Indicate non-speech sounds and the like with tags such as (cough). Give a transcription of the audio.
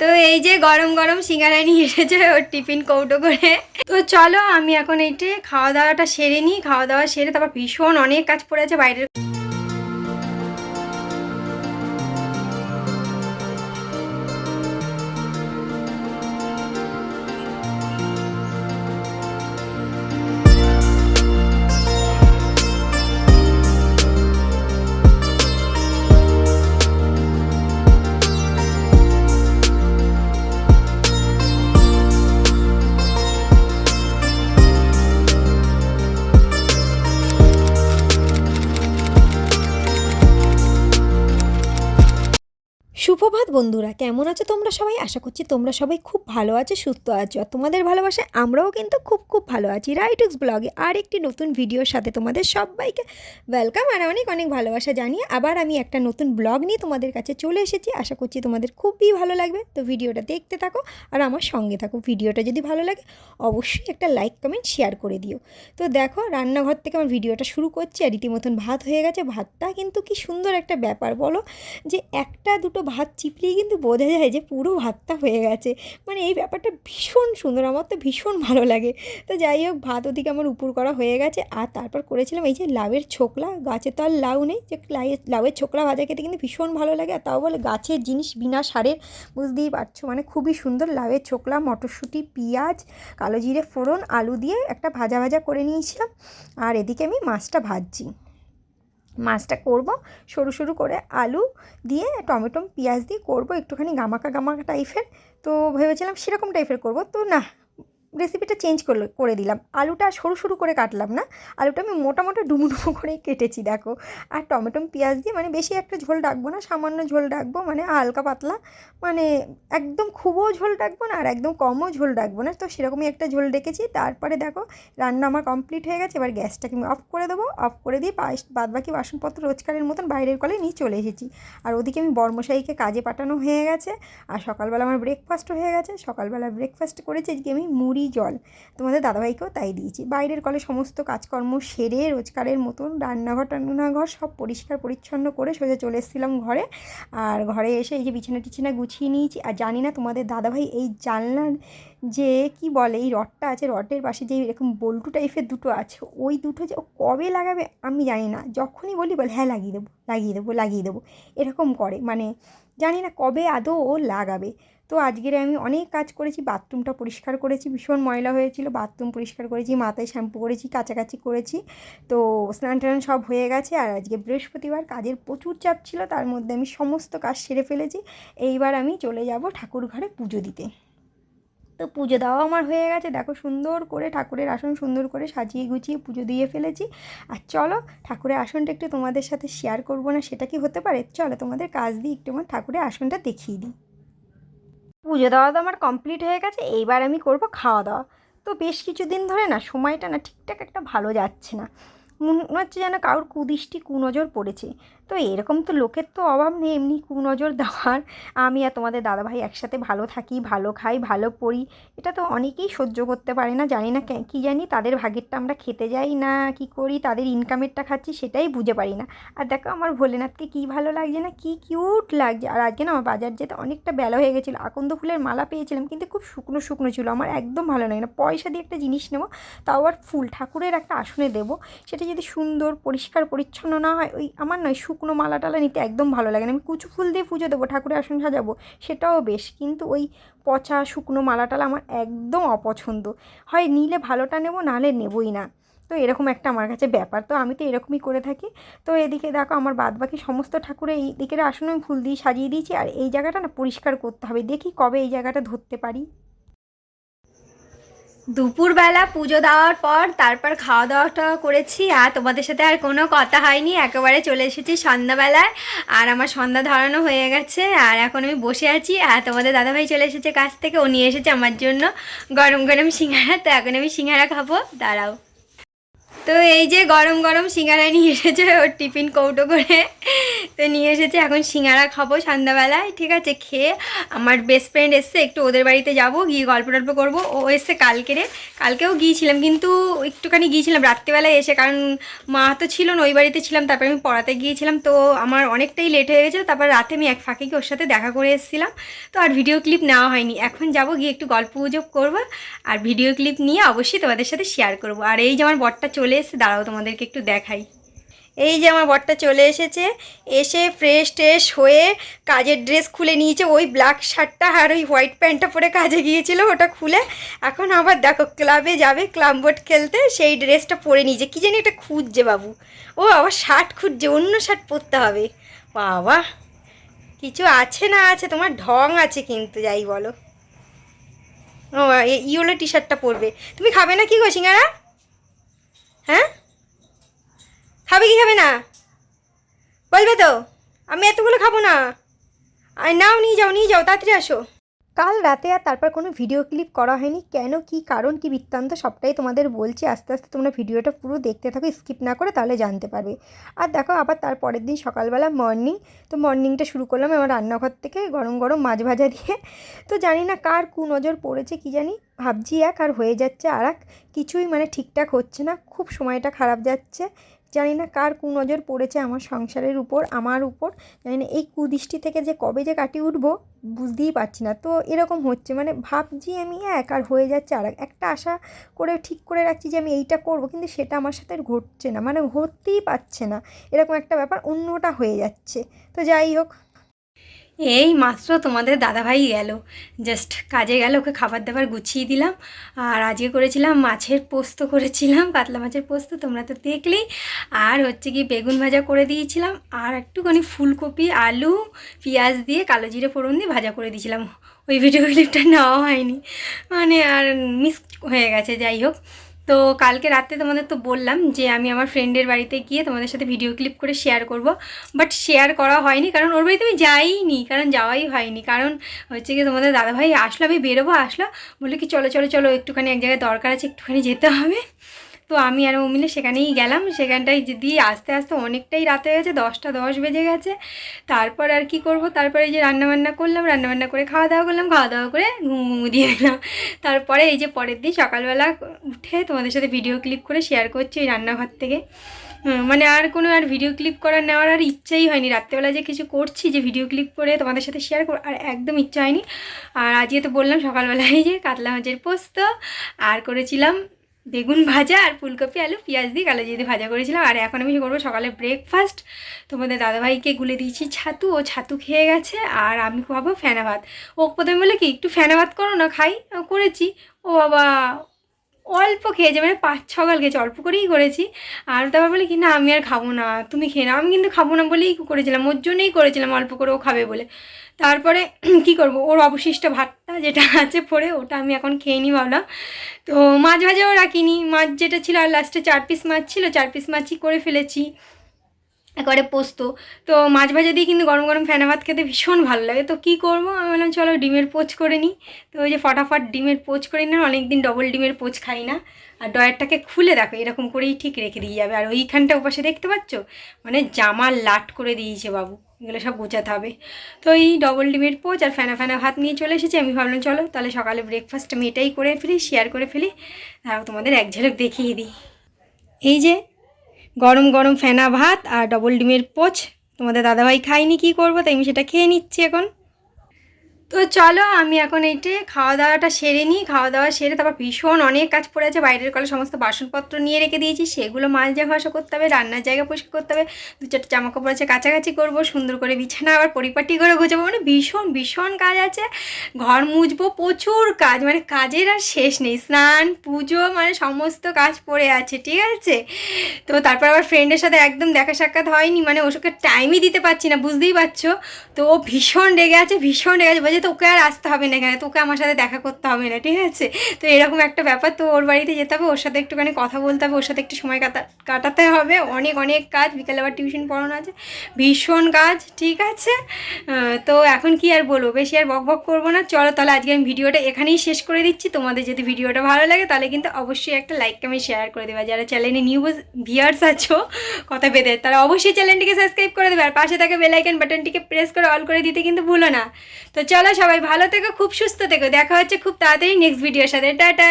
তো এই যে গরম গরম সিঙ্গারা নিয়ে এসেছে ওর টিফিন কৌটো করে। তো চলো আমি এখন এইটে খাওয়া দাওয়াটা সেরে নিই, খাওয়া দাওয়া সেরে তারপর ভীষণ অনেক কাজ পড়ে আছে, বাইরের সুপ্রভাত বন্ধুরা, কেমন আছো তোমরা সবাই? আশা করছি তোমরা সবাই খুব ভালো আছো, সুস্থ আছো। আর তোমাদের ভালোবাসায় আমরাও কিন্তু খুব খুব ভালো আছি। রাইটুক্স ব্লগে আর একটি নতুন ভিডিওর সাথে তোমাদের সবাইকে ওয়েলকাম আর অনেক অনেক ভালোবাসা জানিয়ে আবার আমি একটা নতুন ব্লগ নিয়ে তোমাদের কাছে চলে এসেছি। আশা করছি তোমাদের খুবই ভালো লাগবে। তো ভিডিওটা দেখতে থাকো আর আমার সঙ্গে থাকো। ভিডিওটা যদি ভালো লাগে, অবশ্যই একটা লাইক কমেন্ট শেয়ার করে দিও। তো দেখো, রান্নাঘর থেকে আমার ভিডিওটা শুরু করছি আর রীতিমতন ভাত হয়ে গেছে। ভাতটা কিন্তু কি সুন্দর একটা ব্যাপার বলো যে একটা দুটো ভাত চিপলেই কিন্তু বোঝা যায় যে পুরো ভাতটা হয়ে গেছে। মানে এই ব্যাপারটা ভীষণ সুন্দর, আমার তো ভীষণ ভালো লাগে। তো যাই হোক, ভাত ওদিকে আমার উপর করা হয়ে গেছে। আর তারপর করেছিলাম এই যে লাউয়ের ছোকলা, গাছে তো আর লাউ নেই। যে লাউয়ের ছোকলা ভাজা খেতে কিন্তু ভীষণ ভালো লাগে। আর তাও বলে গাছের জিনিস বিনা সারের বুঝতেই পারছ। মানে খুবই সুন্দর লাউয়ের ছোকলা, মটরশুঁটি, পেঁয়াজ, কালো জিরে ফোড়ন, আলু দিয়ে একটা ভাজা ভাজা করে নিয়েছিলাম। আর এদিকে আমি মাছটা ভাজছি। মাছটা করব। সরু সরু করে আলু দিয়ে, টমেটো, পেঁয়াজ দিয়ে করব। একটুখানি গামাকা গামাকা টাইপের তো ভেবেছিলাম সেরকম টাইপের করব। তো না রেসিপিটা চেঞ্জ করল, করে দিলাম। আলুটা সরু সরু করে কাটলাম না। আলুটা আমি মোটা মোটা ডুমু ডুমু করে কেটেছি, দেখো। আর টমেটো, পেঁয়াজ দিয়ে মানে বেশি একটা ঝোল ডাকবো না, সামান্য ঝোল ডাকবো মানে হালকা পাতলা মানে একদম খুবও ঝোল ডাকবো না, আর একদম কমও ঝোল ডাকবো না। তো সেরকমই একটা ঝোল ডেকেছি। তারপরে দেখো, রান্না আমার কমপ্লিট হয়ে গেছে। এবার গ্যাসটাকে আমি অফ করে দেবো। অফ করে দিয়ে পাশ বাদ বাকি বাসনপত্র রোজকারের মতন বাইরের কলে নিয়ে চলে এসেছি। আর ওদিকে আমি বর্মশাইকে কাজে পাঠানো হয়ে গেছে। আর সকালবেলা আমার ব্রেকফাস্টও হয়ে গেছে। সকালবেলা ব্রেকফাস্ট করেছি, আজকে আমি মুড়ি জল। তোমাদের দাদাভাইকেও তাই দিয়েছি। বাইরের কলে সমস্ত কাজকর্ম সেরে রোজকারের মতন রান্নাঘর টান্নাঘর সব পরিষ্কার পরিচ্ছন্ন করে সোজা চলে এসেছিলাম ঘরে। আর ঘরে এসে এই যে বিছানা টিছানা গুছিয়ে নিয়েছি। আর জানি না তোমাদের দাদাভাই এই জানলার যে কি বলে, এই রডটা আছে, রডের পাশে যে এরকম বল্টু টাইপের দুটো আছে, ওই দুটো যে কবে লাগাবে আমি জানি না। যখনই বলি, বলে হ্যাঁ লাগিয়ে দেবো লাগিয়ে দেবো লাগিয়ে দেবো। এরকম করে। মানে জানি না কবে আদৌ ও লাগাবে। তো আজকের আমি অনেক কাজ করেছি, বাথরুমটা পরিষ্কার করেছি, ভীষণ ময়লা হয়েছিল, বাথরুম পরিষ্কার করেছি, মাথায় শ্যাম্পু করেছি কাছাকাছি করেছি। তো স্নান টান সব হয়ে গেছে আর আজকে বৃহস্পতিবার কাজের প্রচুর চাপ ছিল, তার মধ্যে আমি সমস্ত কাজ সেরে ফেলেছি। এইবার আমি চলে যাব ঠাকুর ঘরে পুজো দিতে। তো পুজো দেওয়া আমার হয়ে গেছে, দেখো সুন্দর করে ঠাকুরের আসন সুন্দর করে সাজিয়ে গুছিয়ে পুজো দিয়ে ফেলেছি। আর চলো ঠাকুরের আসনটা একটু তোমাদের সাথে শেয়ার করব না, সেটা কি হতে পারে? চলো তোমাদের কাজ দিয়ে একটু আমার ঠাকুরের আসনটা দেখিয়ে দিই। পুজো দেওয়া তো আমার কমপ্লিট হয়ে গেছে, এইবার আমি করব খাওয়া দাওয়া। তো বেশ কিছুদিন ধরে না সময়টা না ঠিকঠাক একটা ভালো যাচ্ছে না। মনে হচ্ছে যেন কারোর কুদৃষ্টি কুনজর পড়েছে। তো এরকম তো লোকের তো অভাব নেই, এমনি কুনজর দেওয়ার। আমি আর তোমাদের দাদাভাই একসাথে ভালো থাকি, ভালো খাই, ভালো পড়ি। এটা তো অনেকেই সহ্য করতে পারে না, জানি না কে- জানি তাদের ভাগেরটা আমরা খেতে যাই না, কি করি, তাদের ইনকামেরটা খাচ্ছি সেটাই বুঝে পারি না। আর দেখো আমার ভোলেনাথকে কী ভালো লাগছে না, কী কিউট লাগছে। আর আজকে না আমার বাজার যেতে অনেকটা বেলা হয়ে গেছিল, আকন্দ ফুলের মালা পেয়েছিলাম কিন্তু খুব শুকনো শুকনো ছিল, আমার একদম ভালো লাগে না। পয়সা দিয়ে একটা জিনিস নেব, তাও আবার ফুল, ঠাকুরের একটা আসনে দেবো, সেটা যদি সুন্দর, পরিষ্কার, পরিচ্ছন্ন না হয়, ওই আমার নয় মালা টালা নিতে একদম ভালো লাগে না। আমি কুচু ফুল দিয়ে পুজো দেবো, ঠাকুরের আসন সাজাবো, সেটাও বেশ। কিন্তু ওই পচা শুকনো মালা টালা আমার একদম অপছন্দ। হয় নিলে ভালোটা নেব নাহলে নেবই না। তো এরকম একটা আমার কাছে ব্যাপার। তো আমি তো এরকমই করে থাকি। তো এদিকে দেখো আমার বাদ বাকি সমস্ত ঠাকুরের এই দিকের আসনে আমি ফুল দিয়ে সাজিয়ে দিয়েছি। আর এই জায়গাটা না পরিষ্কার করতে হবে। দেখি কবে এই জায়গাটা ধরতে পারি। দুপুরবেলা পুজো দেওয়ার পর তারপর খাওয়া দাওয়াটা করেছি আর তোমাদের সাথে আর কোনো কথা হয়নি। একেবারে চলে এসেছি সন্ধ্যাবেলায় আর আমার সন্ধ্যা ধরানো হয়ে গেছে আর এখন আমি বসে আছি আর তোমাদের দাদাভাই চলে এসেছে কাছ থেকে। ও নিয়ে এসেছে আমার জন্য গরম গরম সিঙ্গারা। তো এখন আমি সিঙ্গারা খাব। দাঁড়াও। তো এই যে গরম গরম সিঙ্গারা নিয়ে এসেছে ওর টিফিন কৌটো করে। তো নিয়ে এসেছে, এখন সিঙ্গারা খাব সন্ধ্যাবেলায়, ঠিক আছে? খেয়ে আমার বেস্ট ফ্রেন্ড এসছে, একটু ওদের বাড়িতে যাব, গিয়ে গল্প টল্প করব। ও এসছে কালকে রে। কালকেও গিয়েছিলাম, কিন্তু একটুখানি গিয়েছিলাম রাত্রিবেলায় এসে, কারণ মা তো ছিল না, ওই বাড়িতে ছিলাম, তারপরে আমি পড়াতে গিয়েছিলাম, তো আমার অনেকটাই লেট হয়ে গেছে তারপর রাতে আমি এক ফাঁকে ওর সাথে দেখা করে এসেছিলাম। তো আর ভিডিও ক্লিপ নেওয়া হয়নি। এখন যাব, গিয়ে একটু গল্প গুজব করব, আর ভিডিও ক্লিপ নিয়ে অবশ্যই তোমাদের সাথে শেয়ার করব। আর এই যে আমার বরটা চলে এসেছে দাঁড়াও, তোমাদেরকে একটু দেখাই। এই যে আমার বরটা চলে এসেছে, এসে ফ্রেশ ট্রেশ হয়ে কাজের ড্রেস খুলে নিয়েছে। ওই ব্ল্যাক শার্টটা আর ওই হোয়াইট প্যান্টটা পরে কাজে গিয়েছিল, ওটা খুলে। এখন আবার দেখো ক্লাবে যাবে ক্লাব বোর্ড খেলতে, সেই ড্রেসটা পরে নিয়েছে। কী জানি এটা খুঁজছে বাবু। ও আবার শার্ট খুঁজছে, অন্য শার্ট পরতে হবে। বাবা, কিছু আছে না আছে? তোমার ঢং আছে কিন্তু, যাই বলো। ও ইয়েলো টি শার্টটা পরবে। তুমি খাবে না কি গো, সিঙ্গারা? হ্যাঁ? খাবে কি খাবে না? বলবে তো, আমি এতগুলো খাব না। আর নাও, নিয়ে যাও নিয়ে যাও, তাড়াতাড়ি আসো। কাল রাতে আর তারপর কোনো ভিডিও ক্লিপ করা হয়নি। কেন, কি কারণ, কি বৃত্তান্ত, সবটাই তোমাদের বলছি। আস্তে আস্তে তোমরা ভিডিওটা পুরো দেখতে থাকো স্কিপ না করে তাহলে জানতে পারবে। আর দেখো, আবার তার পরের দিন সকালবেলা মর্নিং তো মর্নিংটা শুরু করলাম আমার রান্নাঘর থেকে গরম গরম মাছ ভাজা দিয়ে। তো জানি না কার কু নজর পড়েছে, কি জানি, ভাবছি এক আর হয়ে যাচ্ছে আর কিছুই মানে ঠিকঠাক হচ্ছে না, খুব সময়টা খারাপ যাচ্ছে। জানি না কার কুনজর পড়েছে আমার সংসারের উপর, আমার উপর। জানি না এই কুদৃষ্টি থেকে যে কবে যে কাটিয়ে উঠবো, বুঝতেই পারছি না। তো এরকম হচ্ছে মানে ভাবছি আমি এক আর হয়ে যাচ্ছে আর এক। একটা আশা করে ঠিক করে রাখছি যে আমি এইটা করব, কিন্তু সেটা আমার সাথে ঘটছে না মানে ঘটতেই পারছে না। এরকম একটা ব্যাপার অন্যটা হয়ে যাচ্ছে। তো যাই হোক এই মাত্র তোমাদের দাদাভাই গেল। জাস্ট কাজে গেল, ওকে খাবার দাবার গুছিয়ে দিলাম। আর আজকে করেছিলাম মাছের পোস্ত, করেছিলাম কাতলা মাছের পোস্ত, তোমরা তো দেখলেই। আর হচ্ছে কি বেগুন ভাজা করে দিয়েছিলাম। আর একটুখানি ফুলকপি, আলু, পেঁয়াজ দিয়ে কালো জিরে ফোড়ন দিয়ে ভাজা করে দিয়েছিলাম। ওই ভিডিও ক্লিপটা নেওয়া হয়নি। মানে আর মিস হয়ে গেছে, যাই হোক। তো কালকে রাতে তোমাদের তো বললাম যে আমি আমার ফ্রেন্ডের বাড়িতে গিয়ে তোমাদের সাথে ভিডিও ক্লিপ করে শেয়ার করব। বাট শেয়ার করা হয়নি, কারণ ওর বাড়িতে আমি যাইনি, কারণ যাওয়াই হয়নি। কারণ হচ্ছে কি তোমাদের দাদাভাই আসলো, আমি বেরোবো, আসলো। বলল কি, চলো চলো চলো, একটুখানি এক জায়গায় দরকার আছে, একটুখানি যেতে হবে। তো আমি আর ও মিলে সেখানেই গেলাম। সেখানটায় দিয়ে আস্তে আস্তে অনেকটাই রাত হয়ে গেছে, দশটা দশ বেজে গেছে। তারপর আর কি করব? তারপরে এই যে রান্নাবান্না করলাম, রান্নাবান্না করে খাওয়া দাওয়া করলাম খাওয়া দাওয়া করে ঘুম ঘুম দিয়ে দিলাম তারপরে এই যে পরের দিন সকালবেলা উঠে তোমাদের সাথে ভিডিও ক্লিপ করে শেয়ার করছি এই রান্নাঘর থেকে। মানে আর কোনো আর ভিডিও ক্লিপ করার নেওয়ার আর ইচ্ছাই হয়নি। রাত্রেবেলা যে কিছু করছি, যে ভিডিও ক্লিপ করে তোমাদের সাথে শেয়ার কর আর একদম ইচ্ছা হয়নি। আর আজকে তো বললাম সকালবেলায় যে কাতলা মাছের পোস্ত, আর করেছিলাম বেগুন ভাজা আর ফুলকপি, আলু, পেঁয়াজ দিয়ে কালো দিয়ে ভাজা করেছিলাম। আর এখন আমি করব? সকালে ব্রেকফাস্ট তোমাদের দাদাভাইকে গুলে দিয়েছি ছাতু। ও ছাতু খেয়ে গেছে আর আমি খাব ফেনা ভাত। ও প্রথমে বলে কি, একটু ফেনা ভাত করো না, খাই। করেছি। ও বাবা অল্প খেয়েছে মানে পাঁচ, ছ গাল খেয়েছে, অল্প করেই করেছি। আর তারপর বলে কি, না, আমি আর খাব না। তুমি খেয়ে নাও। আমি কিন্তু খাব না বলেই করেছিলাম, ওর জন্যই করেছিলাম অল্প করে ও খাবে বলে। তারপরে (clears throat) কি করব? ওর অবশিষ্ট ভাতটা যেটা (laughs) আছে পরে, ওটা আমি এখন খেয়ে নিই ভাবলাম। তো মাছ ভাজাও রাখিনি। মাছ যেটা ছিল আর লাস্টে চার পিস মাছ ছিল, চার পিস মাছই করে ফেলেছি। একবারে পোস্ত। তো মাছ ভাজা দিয়ে কিন্তু গরম গরম ফেনা ভাত খেতে ভীষণ ভালো লাগে। তো কী করব? আমি বললাম, চলো ডিমের পোচ করে নিই। তো ওই যে ফটাফট ডিমের পোচ করে নিলাম। অনেক দিন ডবল ডিমের পোচ খাই না। আর ডয়ারটাকে খুলে দেখো, এরকম করেই ঠিক রেখে দিয়ে যাবে। আর ওইখানটা ওপাশে দেখতে পাচ্ছ? মানে জামা লাট করে দিয়েছে বাবু। এগুলো সব গোছাতে হবে। তো এই ডবল ডিমের পোচ আর ফেনা ফেনা ভাত নিয়ে চলে এসেছি। আমি ভাবলাম, চলো তাহলে সকালে ব্রেকফাস্ট আমি এটাই করে ফেলি শেয়ার করে ফেলি। তাও তোমাদের এক ঝলক দেখিয়ে দিই। এই যে গরম গরম ফেনা ভাত আর ডবল ডিমের পোচ তোমাদের দাদাভাই খাইনি কি করব? তাই আমি সেটা খেয়ে নিচ্ছি এখন। তো চলো, আমি এখন এইটে খাওয়া দাওয়াটা সেরে নিই। খাওয়া দাওয়া সেরে তারপর ভীষণ অনেক কাজ পড়ে আছে। বাইরের কলে সমস্ত বাসনপত্র নিয়ে রেখে দিয়েছি। সেগুলো মাজা ঘষা করতে হবে, রান্নার জায়গা পরিষ্কার করতে হবে। দু চারটে জামা কাপড় আছে, কাছাকাছি করব, সুন্দর করে বিছানা আবার পরিপাটি করে গোছাবো। মানে ভীষণ ভীষণ কাজ আছে। ঘর মুছবো, প্রচুর কাজ। মানে কাজের আর শেষ নেই। স্নান, পুজো মানে সমস্ত কাজ পড়ে আছে, ঠিক আছে? তো তারপর আবার ফ্রেন্ডের সাথে একদম দেখা সাক্ষাৎ হয়নি। মানে ওসবকে টাইমই দিতে পারছি না, বুঝতেই পারছ? তো ও ভীষণ রেগে আছে, ভীষণ রেগে আছে। যে তোকে আর আসতে হবে না এখানে তোকে আমার সাথে দেখা করতে হবে না, ঠিক আছে? তো এরকম একটা ব্যাপার তো ওর বাড়িতে যেতে হবে, ওর সাথে একটুখানি কথা বলতে হবে, ওর সাথে একটু সময় কাটা, কাটাতে হবে। অনেক অনেক কাজ, বিকালে আবার টিউশন পড়ানো আছে। ভীষণ কাজ, ঠিক আছে? তো এখন কি আর বলব? বেশি আর বক বক করব না। চলো তাহলে আজকে আমি ভিডিওটা এখানেই শেষ করে দিচ্ছি। তোমাদের যদি ভিডিওটা ভালো লাগে, তাহলে কিন্তু অবশ্যই একটা লাইক আমি শেয়ার করে দেবে। যারা চ্যানেলে নিউ ভিয়ার্স আছো, কথা বেঁধে, তারা অবশ্যই চ্যানেলটিকে সাবস্ক্রাইব করে দেবে। আর পাশে থাকা বেলাইকন বাটনটিকে প্রেস করে অল করে দিতে কিন্তু ভুলো না। তো সবাই ভালো থেকো খুব সুস্থ থেকো। দেখা হচ্ছে খুব তাড়াতাড়ি নেক্সট ভিডিওর সাথে। টাটা!